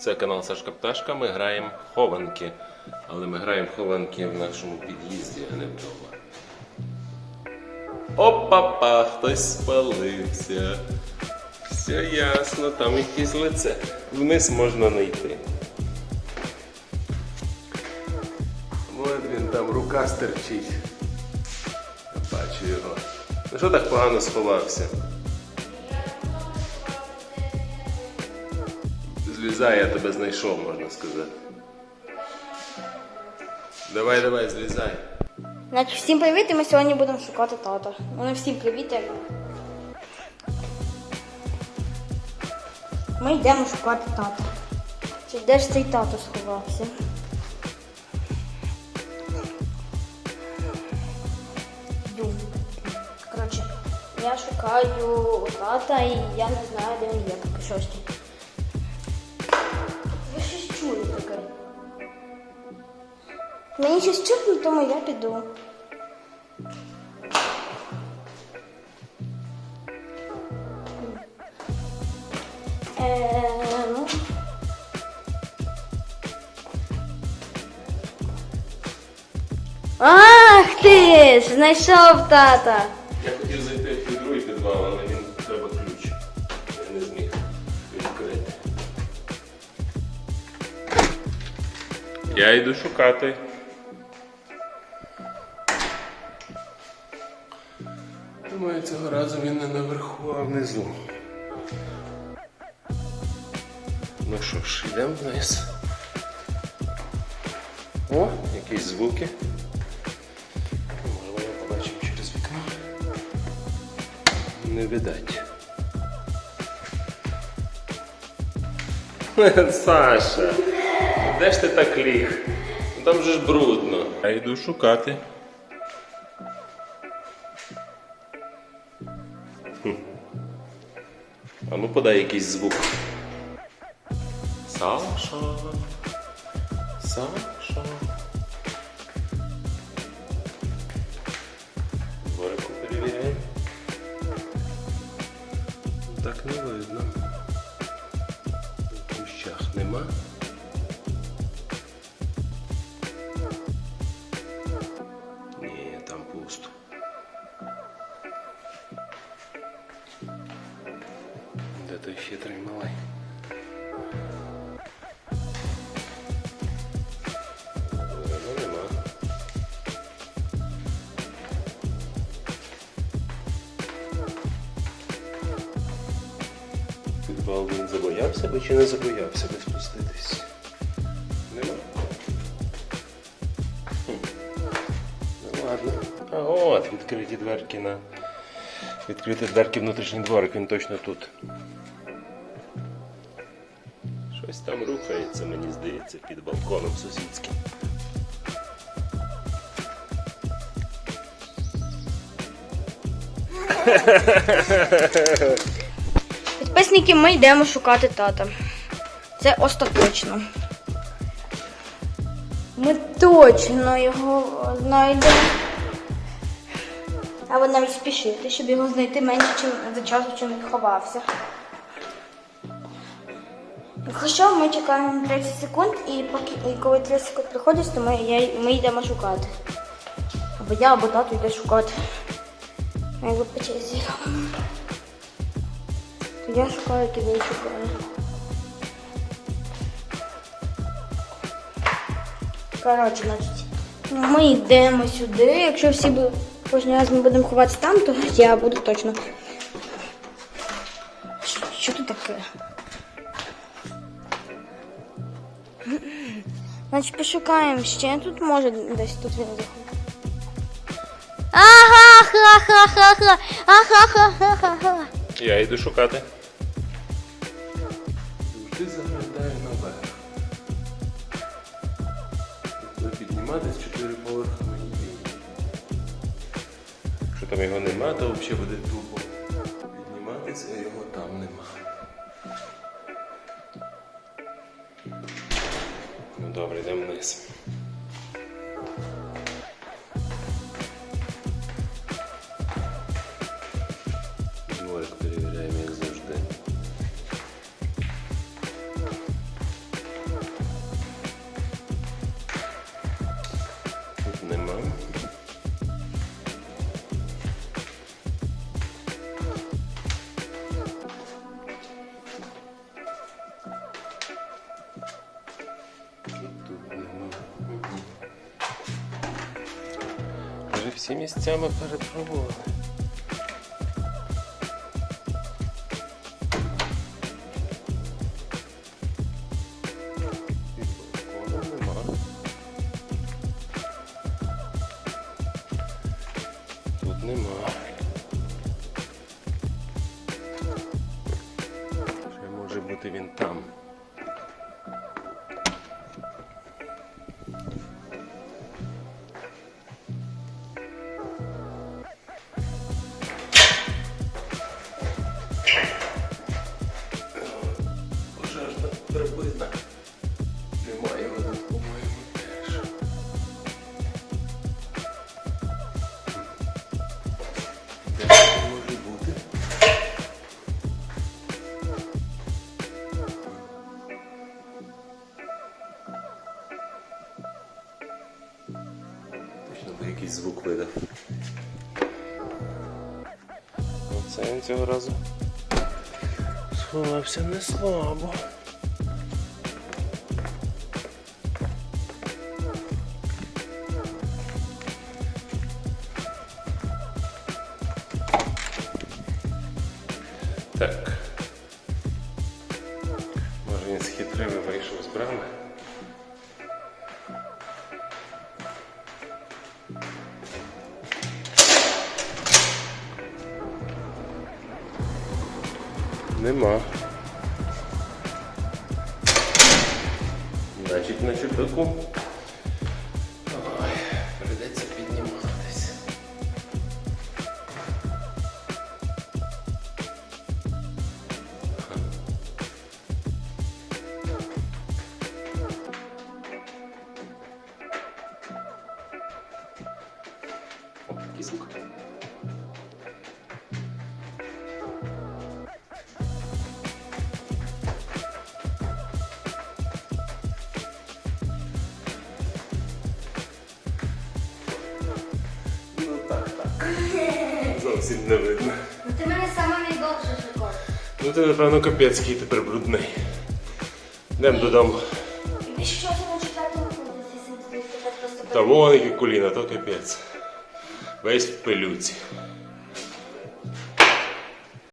Це канал Сашка Пташка. Ми граємо хованки. Але ми граємо хованки в нашому під'їзді, а не вдома. Опа-па, хтось спалився. Все ясно, там якесь лице. Вниз можна не йти. От він там рука стерчить. Я бачу його. Ну що так погано сховався? Злізай, я тебе знайшов, можна сказати. Давай, давай, злізай. Значить, всім привіт, і ми сьогодні будемо шукати тата. Не всім привіт. Ми йдемо шукати тата. Чи де ж цей тато сховався? Йду. Коротше, я шукаю тата і я не знаю, де він є, поки що Мені щось чутно, тому я піду. Е, ну. Ах ти ж, знайшов тата. Я хотів зайти в другий підвал, але він треба ключ. Я не зміг відкрити. Я йду шукати. Цього разу він не наверху, а внизу. Ну що ж, йдемо вниз. О, якісь звуки. Можливо, я побачив через вікно. Не видать. Саша, де ж ти так ліг? Ну, Там же ж брудно. Я йду шукати. Подай якийсь звук. Саша. Саша. Дворику перевіряємо. Так не видно. В кущах нема. Підвал він забоявся би чи не забоявся би спуститись? Нема. Хм. Ну ладно. А от відкриті дверки на. Відкриті дверки внутрішній дворик, він точно тут. Щось там рухається, мені здається, під балконом сусідським. Підписники, ми йдемо шукати тата. Це остаточно. Ми точно його знайдемо. Або навіть спішити, щоб його знайти менше чим, за часу, чим він ховався. Якщо ми чекаємо 30 секунд і поки і коли 30 секунд приходять, то ми, я, ми йдемо шукати. Або я, або тато йде шукати. Якби по черзі. Я шукаю, то він шукає. Коротше, значить, ми йдемо сюди. Якщо всі кожен раз ми будемо ховатися там, то я буду точно. Що тут таке? Значить, пошукаємо ще. Тут може десь тут він заходить. Ага, ха ха ха ха ага, ха ха ха ха Я йду шукати. Завжди заглядаю наверх. Коли підніматись чотири поверхи. Якщо там його нема, то взагалі буде тупо. Підніматися, а його там нема. Добре, йдемо вниз. Всі місцями перепробували. Під балконом нема. Тут нема. Може бути він там. Видав. Оце він цього разу сховався не слабо. Так. Може він схитрив і вийшов з брами? Нема. Значить, на чупику. Зовсім не видно. Ну ти мене сама найдовше шукав. Ну ти, напевно, капецький тепер брудний. Йдемо додому. І що ти на четвертому просто Та вон які коліна, то капець. Весь в пилюці.